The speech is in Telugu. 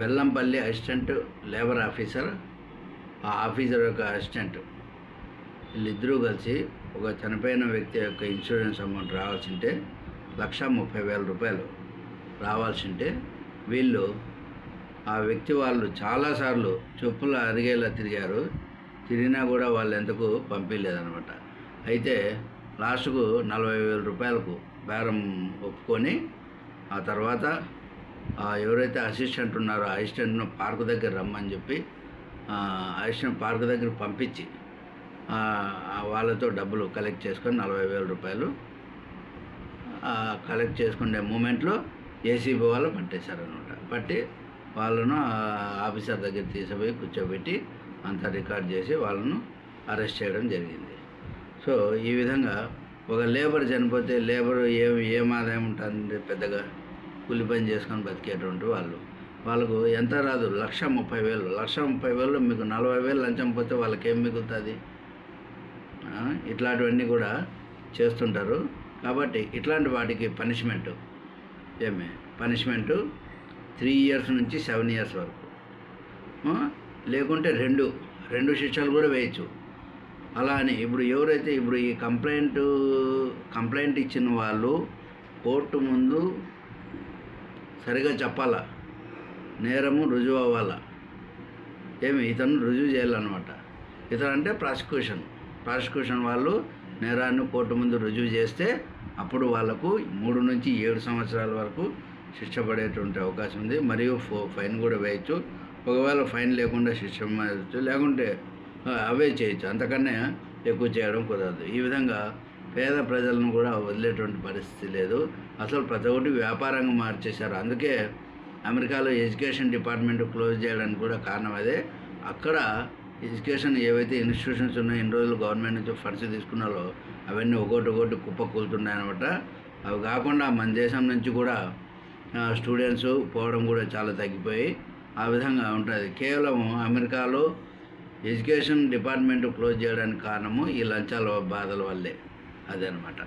బెల్లంపల్లి అసిస్టెంట్ లేబర్ ఆఫీసర్ ఆ ఆఫీసర్ యొక్క అసిస్టెంట్. వీళ్ళిద్దరూ కలిసి ఒక చనిపోయిన వ్యక్తి యొక్క ఇన్సూరెన్స్ అమౌంట్ రావాల్సింటే లక్ష ముప్పై వేల రూపాయలు రావాల్సింటే వీళ్ళు ఆ వ్యక్తి వాళ్ళు చాలాసార్లు చెప్పులు అరిగేలా తిరిగారు. తిరిగినా కూడా వాళ్ళు ఎందుకు పంపించలేదనమాట అయితే లాస్ట్కు నలభై వేల రూపాయలకు బేరం ఒప్పుకొని ఆ తర్వాత ఎవరైతే అసిస్టెంట్ ఉన్నారో అసిస్టెంట్ను పార్క్ దగ్గర రమ్మని చెప్పి అసిస్టెంట్ పార్క్ దగ్గర పంపించి వాళ్ళతో డబ్బులు కలెక్ట్ చేసుకొని నలభై వేల రూపాయలు కలెక్ట్ చేసుకునే మూమెంట్లో ఏసీబీ వాళ్ళు పట్టేశారనమాట పట్టి వాళ్ళను ఆఫీసర్ దగ్గర తీసుకుపోయి కూర్చోబెట్టి అంతా రికార్డ్ చేసి వాళ్ళను అరెస్ట్ చేయడం జరిగింది. సో ఈ విధంగా ఒక లేబర్ చనిపోతే లేబర్ ఏం ఏం ఆదాయం ఉంటుంది పెద్దగా? కూలి పని చేసుకొని బతికేటువంటి వాళ్ళు. వాళ్ళకు ఎంత రాదు? లక్ష ముప్పై వేలు. లక్ష ముప్పై వేలు మీకు నలభై వేలు లంచం పోతే వాళ్ళకేం మిగులుతుంది? ఇట్లాంటివన్నీ కూడా చేస్తుంటారు. కాబట్టి ఇట్లాంటి వాటికి పనిష్మెంట్ ఏమే? పనిష్మెంటు త్రీ ఇయర్స్ నుంచి సెవెన్ ఇయర్స్ వరకు. లేకుంటే రెండు రెండు శిక్షలు కూడా వేయచ్చు. అలా అని ఇప్పుడు ఎవరైతే ఇప్పుడు ఈ కంప్లైంట్ కంప్లైంట్ ఇచ్చిన వాళ్ళు కోర్టు ముందు సరిగా చెప్పాలా? నేరము రుజువు అవ్వాలా ఏమి ఇతను రుజువు చేయాలన్నమాట. ఇతను అంటే ప్రాసిక్యూషన్. ప్రాసిక్యూషన్ వాళ్ళు నేరాన్ని కోర్టు ముందు రుజువు చేస్తే అప్పుడు వాళ్ళకు మూడు నుంచి ఏడు సంవత్సరాల వరకు శిక్ష పడేటువంటి అవకాశం ఉంది. మరియు ఫో ఫైన్ కూడా వేయచ్చు. ఒకవేళ ఫైన్ లేకుండా శిక్ష వేయచ్చు లేకుంటే అవే చేయొచ్చు. అంతకన్నా ఎక్కువ చేయడం కుదరదు. ఈ విధంగా పేద ప్రజలను కూడా వదిలేటువంటి పరిస్థితి లేదు. అసలు ప్రతి ఒక్కటి వ్యాపారంగా మార్చేశారు. అందుకే అమెరికాలో ఎడ్యుకేషన్ డిపార్ట్మెంట్ క్లోజ్ చేయడానికి కూడా కారణం అదే. అక్కడ ఎడ్యుకేషన్ ఏవైతే ఇన్స్టిట్యూషన్స్ ఉన్నాయో ఇన్ని రోజులు గవర్నమెంట్ నుంచి ఫండ్స్ తీసుకున్నాలో అవన్నీ ఒకటి ఒకటి కుప్ప కూలుతున్నాయన్నమాట అవి కాకుండా మన దేశం నుంచి కూడా స్టూడెంట్స్ పోవడం కూడా చాలా తగ్గిపోయి ఆ విధంగా ఉంటుంది. కేవలం అమెరికాలో ఎడ్యుకేషన్ డిపార్ట్మెంట్ క్లోజ్ చేయడానికి కారణము ఈ లంచాల బాధల వల్లే. అదనమాట